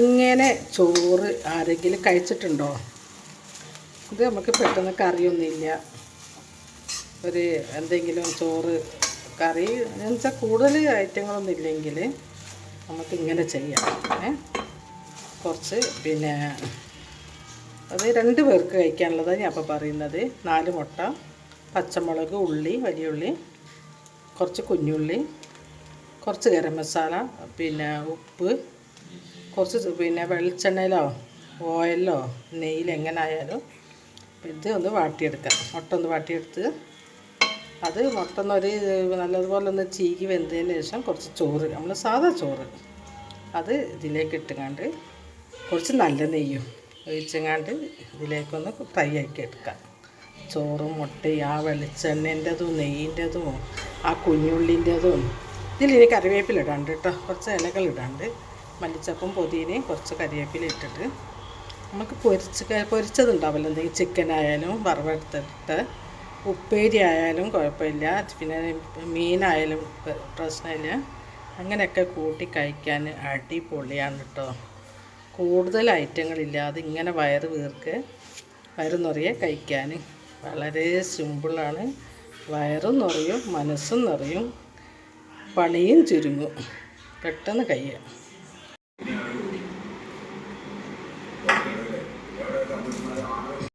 ഇങ്ങനെ ചോറ് ആരെങ്കിലും കഴിച്ചിട്ടുണ്ടോ? ഇത് നമുക്ക് പെട്ടെന്ന് കറിയൊന്നുമില്ല. ഒരു എന്തെങ്കിലും ചോറ് കറി എന്ന് വെച്ചാൽ കൂടുതൽ ഐറ്റങ്ങളൊന്നും ഇല്ലെങ്കിൽ നമുക്ക് ഇങ്ങനെ ചെയ്യാം. കുറച്ച് പിന്നെ അത് രണ്ട് പേർക്ക് കഴിക്കാനുള്ളതാണ് ഞാൻ അപ്പോൾ പറയുന്നത്. നാല് മുട്ട പച്ചമുളക് ഉള്ളി വലിയ ഉള്ളി കുറച്ച് കുഞ്ഞുള്ളി കുറച്ച് ഗരം മസാല പിന്നെ ഉപ്പ് കുറച്ച് പിന്നെ വെളിച്ചെണ്ണയിലോ ഓയിലോ നെയ്യിൽ എങ്ങനെ ആയാലും ഇത് ഒന്ന് വാട്ടിയെടുക്കാം മുട്ട ഒന്ന് വാട്ടിയെടുത്ത് അത് മുട്ട ഒന്നൊരു നല്ലതുപോലെ ഒന്ന് ചീകി വെന്തതിന് ശേഷം കുറച്ച് ചോറ് നമ്മൾ സാധാ ചോറ് അത് ഇതിലേക്ക് ഇട്ടുങ്ങാണ്ട് കുറച്ച് നല്ല നെയ്യും ഒഴിച്ചങ്ങാണ്ട് ഇതിലേക്കൊന്ന് ഫ്രൈ ആക്കി എടുക്കാം ചോറും മുട്ടയും ആ വെളിച്ചെണ്ണേന്റെതും നെയ്യിന്റെതും ആ കുഞ്ഞുള്ളിന്റെതും ഇതിലിനി കറിവേപ്പില ഇടാണ്ട് കേട്ടോ കുറച്ച് ഇലകൾ ഇടാണ്ട് മല്ലിച്ചപ്പും പൊതിനയും കുറച്ച് കറിവേപ്പില ഇട്ടിട്ട് നമുക്ക് പൊരിച്ച് പൊരിച്ചതുണ്ടാവല്ലോ. എന്തെങ്കിലും ചിക്കൻ ആയാലും വറവെടുത്തിട്ട്. ഉപ്പേരി ആയാലും കുഴപ്പമില്ല. പിന്നെ മീനായാലും പ്ര- പ്രശ്നമില്ല. അങ്ങനെയൊക്കെ കൂട്ടി കഴിക്കാൻ അടിപൊളിയാണ് കേട്ടോ കൂടുതൽ ഐറ്റങ്ങളില്ലാതെ ഇങ്ങനെ വയറ് വീർക്ക് വയറ് നിറയെ കഴിക്കാൻ. വളരെ സിമ്പിളാണ്. വയറും നിറയും മനസ്സും നിറയും പണിയും ചുരുങ്ങും. പെട്ടെന്ന് കയ്യ